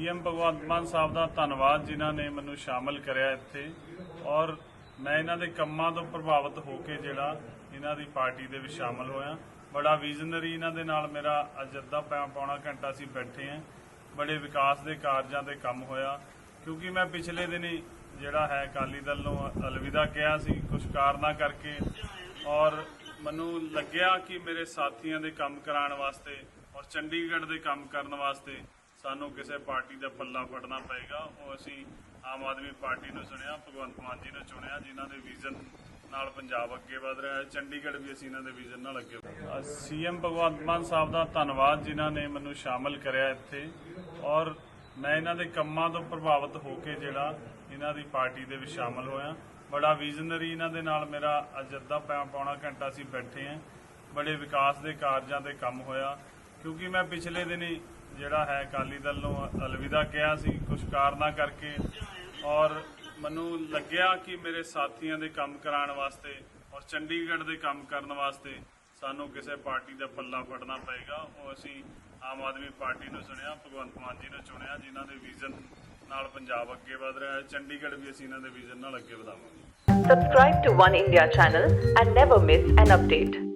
CM Bhagwant Mann ਸਾਹਿਬ ਦਾ ਧੰਨਵਾਦ ਜਿਨ੍ਹਾਂ ਨੇ ਮੈਨੂੰ ਸ਼ਾਮਲ ਕਰਿਆ ਇੱਥੇ। ਔਰ ਮੈਂ ਇਹਨਾਂ ਦੇ ਕੰਮਾਂ ਤੋਂ ਪ੍ਰਭਾਵਿਤ ਹੋ ਕੇ ਜਿਹੜਾ ਇਹਨਾਂ ਦੀ ਪਾਰਟੀ ਦੇ ਵਿੱਚ ਸ਼ਾਮਲ ਹੋਇਆ। ਬੜਾ ਵਿਜ਼ਨਰੀ ਇਹਨਾਂ ਦੇ ਨਾਲ ਮੇਰਾ ਅੱਜ ਅੱਧਾ ਪੌ- ਪੌਣਾ ਘੰਟਾ ਅਸੀਂ ਬੈਠੇ ਹਾਂ। ਬੜੇ ਵਿਕਾਸ ਦੇ ਕਾਰਜਾਂ ਤੇ ਕੰਮ ਹੋਇਆ। ਕਿਉਂਕਿ ਮੈਂ ਪਿਛਲੇ ਦਿਨੀ ਜਿਹੜਾ ਹੈ ਅਕਾਲੀ ਦਲ ਨੂੰ ਅਲਵਿਦਾ ਕਿਹਾ ਸੀ ਕੁਝ ਕਾਰਨਾਂ ਕਰਕੇ। ਔਰ ਮੈਨੂੰ ਲੱਗਿਆ ਕਿ ਮੇਰੇ ਸਾਥੀਆਂ ਦੇ ਕੰਮ ਕਰਾਉਣ ਵਾਸਤੇ ਔਰ ਚੰਡੀਗੜ੍ਹ ਦੇ ਕੰਮ ਕਰਨ ਵਾਸਤੇ ਸਾਨੂੰ ਕਿਸੇ ਪਾਰਟੀ ਦਾ ਪੱਲਾ ਫੜਨਾ ਪਏਗਾ। ਉਹ ਅਸੀਂ ਆਮ ਆਦਮੀ ਪਾਰਟੀ ਨੂੰ ਸੁਣਿਆ, ਭਗਵੰਤ ਮਾਨ ਜੀ ਨੂੰ ਚੁਣਿਆ ਜਿਨ੍ਹਾਂ ਦੇ ਵਿਜ਼ਨ ਨਾਲ ਪੰਜਾਬ ਅੱਗੇ ਵਧ ਰਿਹਾ ਹੈ। ਚੰਡੀਗੜ੍ਹ ਵੀ ਅਸੀਂ ਇਹਨਾਂ ਦੇ ਵਿਜ਼ਨ ਨਾਲ ਅੱਗੇ ਵਧ ਸੀਐਮ ਭਗਵੰਤ ਮਾਨ ਸਾਹਿਬ ਦਾ ਧੰਨਵਾਦ, ਜਿਨ੍ਹਾਂ ਨੇ ਮੈਨੂੰ ਸ਼ਾਮਲ ਕਰਿਆ ਇੱਥੇ। ਔਰ ਮੈਂ ਇਹਨਾਂ ਦੇ ਕੰਮਾਂ ਤੋਂ ਪ੍ਰਭਾਵਿਤ ਹੋ ਕੇ ਜਿਹੜਾ ਇਹਨਾਂ ਦੀ ਪਾਰਟੀ ਦੇ ਵਿੱਚ ਸ਼ਾਮਲ ਹੋਇਆ। ਬੜਾ ਵਿਜ਼ਨਰੀ ਇਹਨਾਂ ਦੇ ਨਾਲ ਮੇਰਾ ਅੱਜ ਅੱਧਾ ਪੌਣਾ ਘੰਟਾ ਅਸੀਂ ਬੈਠੇ ਹਾਂ। ਬੜੇ ਵਿਕਾਸ ਦੇ ਕਾਰਜਾਂ ਤੇ ਕੰਮ ਹੋਇਆ। ਕਿਉਂਕਿ ਮੈਂ ਪਿਛਲੇ ਦਿਨੀ ਜਿਹੜਾ ਹੈ ਅਕਾਲੀ ਦਲ ਨੂੰ ਅਲਵਿਦਾ ਕਿਹਾ ਸੀ ਕੁਝ ਕਾਰਨਾਂ ਕਰਕੇ। ਔਰ ਮੈਨੂੰ ਲੱਗਿਆ ਕਿ ਮੇਰੇ ਸਾਥੀਆਂ ਦੇ ਕੰਮ ਕਰਾਉਣ ਵਾਸਤੇ ਔਰ ਚੰਡੀਗੜ੍ਹ ਦੇ ਕੰਮ ਕਰਨ ਵਾਸਤੇ ਸਾਨੂੰ ਕਿਸੇ ਪਾਰਟੀ ਦਾ ਪੱਲਾ ਫੜਨਾ ਪਏਗਾ। ਉਹ ਅਸੀਂ ਆਮ ਆਦਮੀ ਪਾਰਟੀ ਨੂੰ ਸੁਣਿਆ, ਭਗਵੰਤ ਮਾਨ ਜੀ ਨੂੰ ਚੁਣਿਆ, ਜਿਨ੍ਹਾਂ ਦੇ ਵਿਜ਼ਨ ਨਾਲ ਪੰਜਾਬ ਅੱਗੇ ਵਧ ਰਿਹਾ ਹੈ। ਚੰਡੀਗੜ੍ਹ ਵੀ ਅਸੀਂ ਇਹਨਾਂ ਦੇ ਵਿਜ਼ਨ ਨਾਲ ਅੱਗੇ ਵਧਾਵਾਂਗੇ। Subscribe to One India channel and never miss an update.